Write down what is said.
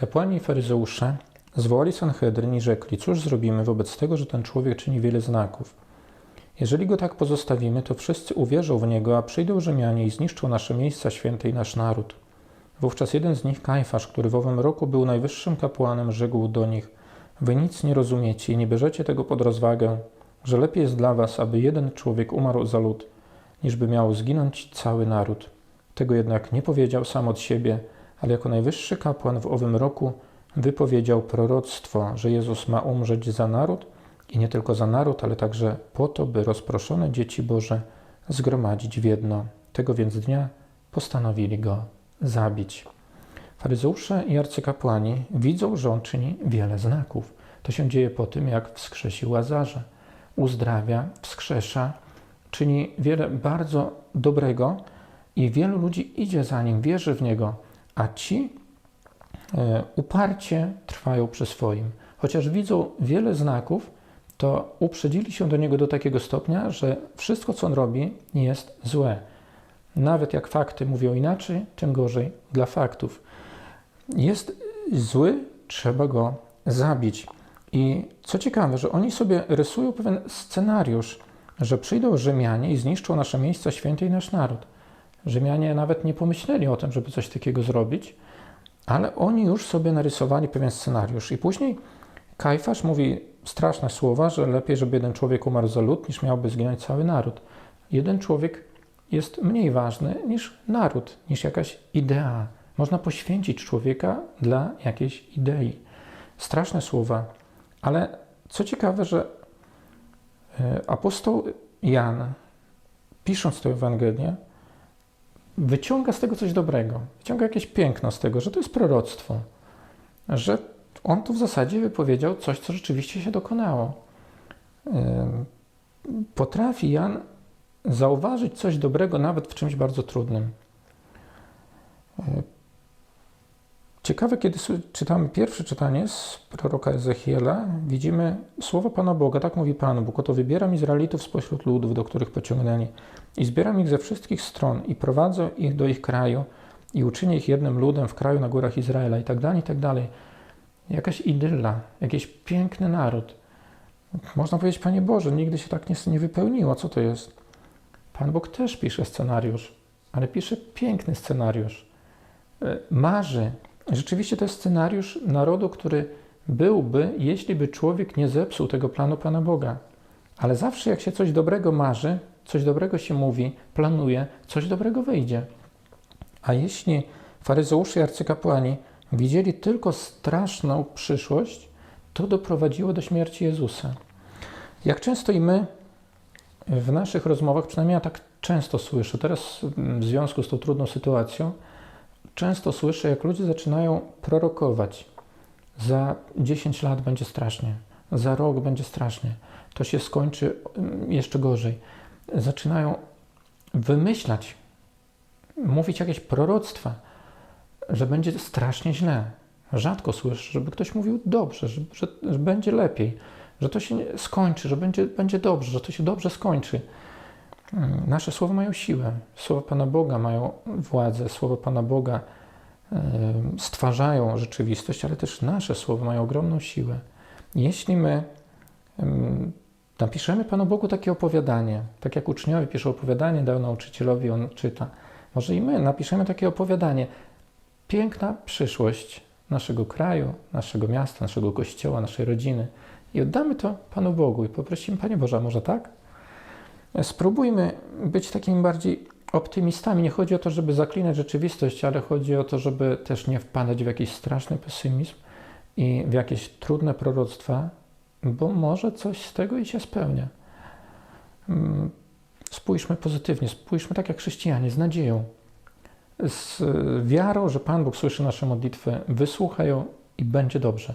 Kapłani i faryzeusze zwołali Sanhedryn i rzekli, cóż zrobimy wobec tego, że ten człowiek czyni wiele znaków. Jeżeli go tak pozostawimy, to wszyscy uwierzą w niego, a przyjdą Rzymianie i zniszczą nasze miejsca święte i nasz naród. Wówczas jeden z nich, Kajfasz, który w owym roku był najwyższym kapłanem, rzekł do nich: Wy nic nie rozumiecie i nie bierzecie tego pod rozwagę, że lepiej jest dla was, aby jeden człowiek umarł za lud, niż by miał zginąć cały naród. Tego jednak nie powiedział sam od siebie, ale jako najwyższy kapłan w owym roku wypowiedział proroctwo, że Jezus ma umrzeć za naród i nie tylko za naród, ale także po to, by rozproszone dzieci Boże zgromadzić w jedno. Tego więc dnia postanowili go zabić. Faryzeusze i arcykapłani widzą, że on czyni wiele znaków. To się dzieje po tym, jak wskrzesił Łazarza. Uzdrawia, wskrzesza, czyni wiele bardzo dobrego i wielu ludzi idzie za nim, wierzy w niego, a ci e, uparcie trwają przy swoim. Chociaż widzą wiele znaków, to uprzedzili się do niego do takiego stopnia, że wszystko, co on robi, jest złe. Nawet jak fakty mówią inaczej, tym gorzej dla faktów. Jest zły, trzeba go zabić. I co ciekawe, że oni sobie rysują pewien scenariusz, że przyjdą Rzymianie i zniszczą nasze miejsca święte i nasz naród. Rzymianie nawet nie pomyśleli o tym, żeby coś takiego zrobić, ale oni już sobie narysowali pewien scenariusz. I później Kajfasz mówi straszne słowa, że lepiej, żeby jeden człowiek umarł za lud, niż miałby zginąć cały naród. Jeden człowiek jest mniej ważny niż naród, niż jakaś idea. Można poświęcić człowieka dla jakiejś idei. Straszne słowa, ale co ciekawe, że e, apostoł Jan, pisząc tę Ewangelię, wyciąga z tego coś dobrego, wyciąga jakieś piękno z tego, że to jest proroctwo, że on tu w zasadzie wypowiedział coś, co rzeczywiście się dokonało. Potrafi Jan zauważyć coś dobrego nawet w czymś bardzo trudnym. Ciekawe, kiedy czytamy pierwsze czytanie z proroka Ezechiela, widzimy słowa Pana Boga. Tak mówi Pan Bóg: Oto wybieram Izraelitów spośród ludów, do których pociągnęli, i zbieram ich ze wszystkich stron, i prowadzę ich do ich kraju, i uczynię ich jednym ludem w kraju na górach Izraela, i tak dalej, i tak dalej. Jakaś idylla, jakiś piękny naród. Można powiedzieć, Panie Boże, nigdy się tak nie, wypełniło. Co to jest? Pan Bóg też pisze scenariusz, ale pisze piękny scenariusz. Marzy, Rzeczywiście to jest scenariusz narodu, który byłby, jeśli by człowiek nie zepsuł tego planu Pana Boga. Ale zawsze jak się coś dobrego marzy, coś dobrego się mówi, planuje, coś dobrego wyjdzie. A jeśli faryzeusze i arcykapłani widzieli tylko straszną przyszłość, to doprowadziło do śmierci Jezusa. Jak często i my w naszych rozmowach, przynajmniej ja tak często słyszę, teraz w związku z tą trudną sytuacją, często słyszę, jak ludzie zaczynają prorokować. Za 10 lat będzie strasznie, za rok będzie strasznie, to się skończy mm, jeszcze gorzej. Zaczynają wymyślać, mówić jakieś proroctwa, że będzie strasznie źle. Rzadko słyszę, żeby ktoś mówił dobrze, że, że, że będzie lepiej, że to się skończy, że będzie, będzie dobrze, że to się dobrze skończy. Nasze słowa mają siłę. Słowa Pana Boga mają władzę. Słowa Pana Boga stwarzają rzeczywistość, ale też nasze słowa mają ogromną siłę. Jeśli my napiszemy Panu Bogu takie opowiadanie, tak jak uczniowie piszą opowiadanie, dają nauczycielowi, on czyta, może i my napiszemy takie opowiadanie. Piękna przyszłość naszego kraju, naszego miasta, naszego kościoła, naszej rodziny i oddamy to Panu Bogu i poprosimy, Panie Boże, może tak? Spróbujmy być takimi bardziej optymistami. Nie chodzi o to, żeby zaklinać rzeczywistość, ale chodzi o to, żeby też nie wpadać w jakiś straszny pesymizm i w jakieś trudne proroctwa, bo może coś z tego i się spełnia. Mm, spójrzmy pozytywnie, spójrzmy tak jak chrześcijanie, z nadzieją, z wiarą, że Pan Bóg słyszy nasze modlitwy, wysłucha ją i będzie dobrze.